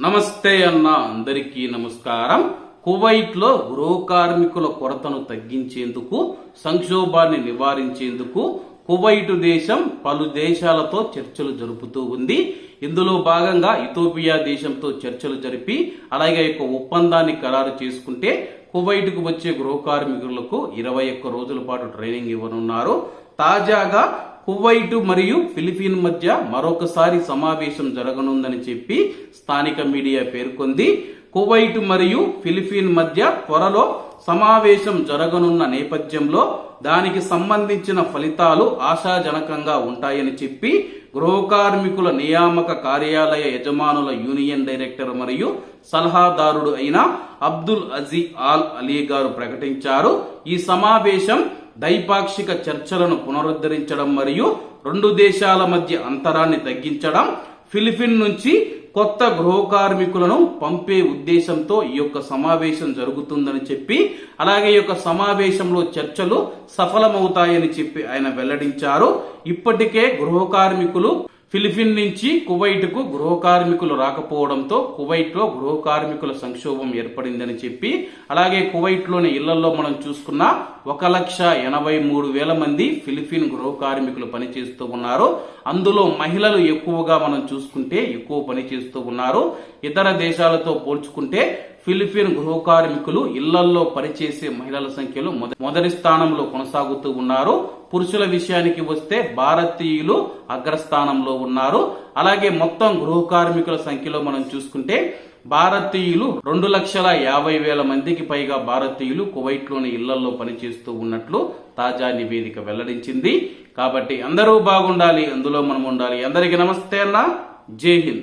నమస్తే అన్న అందరికీ నమస్కారం. కువైట్లో గృహ కార్మికుల కొరతను తగ్గించేందుకు సంక్షోభాన్ని నివారించేందుకు కువైటు దేశం పలు దేశాలతో చర్చలు జరుపుతూ ఉంది. ఇందులో భాగంగా ఇథోపియా దేశంతో చర్చలు జరిపి అలాగే యొక్క ఒప్పందాన్ని ఖరారు చేసుకుంటే కువైట్కు వచ్చే గృహ కార్మికులకు ఇరవై ఒక్క రోజుల పాటు ట్రైనింగ్ ఇవ్వనున్నారు. తాజాగా కువైట్ మరియు ఫిలిపీన్ మధ్య మరొకసారి సమావేశం జరగనుందని చెప్పి స్థానిక మీడియా పేర్కొంది. కువైట్ మరియు ఫిలిపీన్ మధ్య త్వరలో సమావేశం జరగనున్న నేపథ్యంలో దానికి సంబంధించిన ఫలితాలు ఆశాజనకంగా ఉంటాయని చెప్పి గృహ కార్మికుల నియామక కార్యాలయ యజమానుల యూనియన్ డైరెక్టర్ మరియు సలహాదారుడు అయిన అబ్దుల్ అజీ ఆల్ అలీ గారు ప్రకటించారు. ఈ సమావేశం ద్వైపాక్షిక చర్చలను పునరుద్ధరించడం మరియు రెండు దేశాల మధ్య అంతరాన్ని తగ్గించడం ఫిలిపిన్ నుంచి కొత్త గృహ కార్మికులను పంపే ఉద్దేశంతో ఈ యొక్క సమావేశం జరుగుతుందని చెప్పి అలాగే ఈ యొక్క సమావేశంలో చర్చలు సఫలమవుతాయని చెప్పి ఆయన వెల్లడించారు. ఇప్పటికే గృహ కార్మికులు ఫిలిపిన్ నుంచి కువైట్కు గృహ కార్మికులు రాకపోవడంతో కువైట్లో గృహ కార్మికుల సంక్షోభం ఏర్పడిందని చెప్పి అలాగే కువైట్లోని ఇళ్ళలో మనం చూసుకున్న ఒక లక్ష ఎనభై మూడు వేల మంది ఫిలిపిన్ గృహ కార్మికులు పనిచేస్తూ ఉన్నారు. అందులో మహిళలు ఎక్కువగా మనం చూసుకుంటే ఎక్కువ పని చేస్తూ ఉన్నారు. ఇతర దేశాలతో పోల్చుకుంటే ఫిలిపిన్ గృహ కార్మికులు ఇళ్ళల్లో పనిచేసే మహిళల సంఖ్యలో మొద- మొదటి స్థానంలో కొనసాగుతూ ఉన్నారు. పురుషుల విషయానికి వస్తే భారతీయులు అగ్రస్థానంలో ఉన్నారు. అలాగే మొత్తం గృహ కార్మికుల సంఖ్యలో మనం చూసుకుంటే భారతీయులు రెండు లక్షల యాభై వేల మందికి పైగా భారతీయులు కువైట్లోని ఇళ్ళలో పనిచేస్తూ ఉన్నట్లు తాజా నివేదిక వెల్లడించింది. కాబట్టి అందరూ బాగుండాలి అందులో మనం ఉండాలి. అందరికీ నమస్తే అన్న. జై హింద్.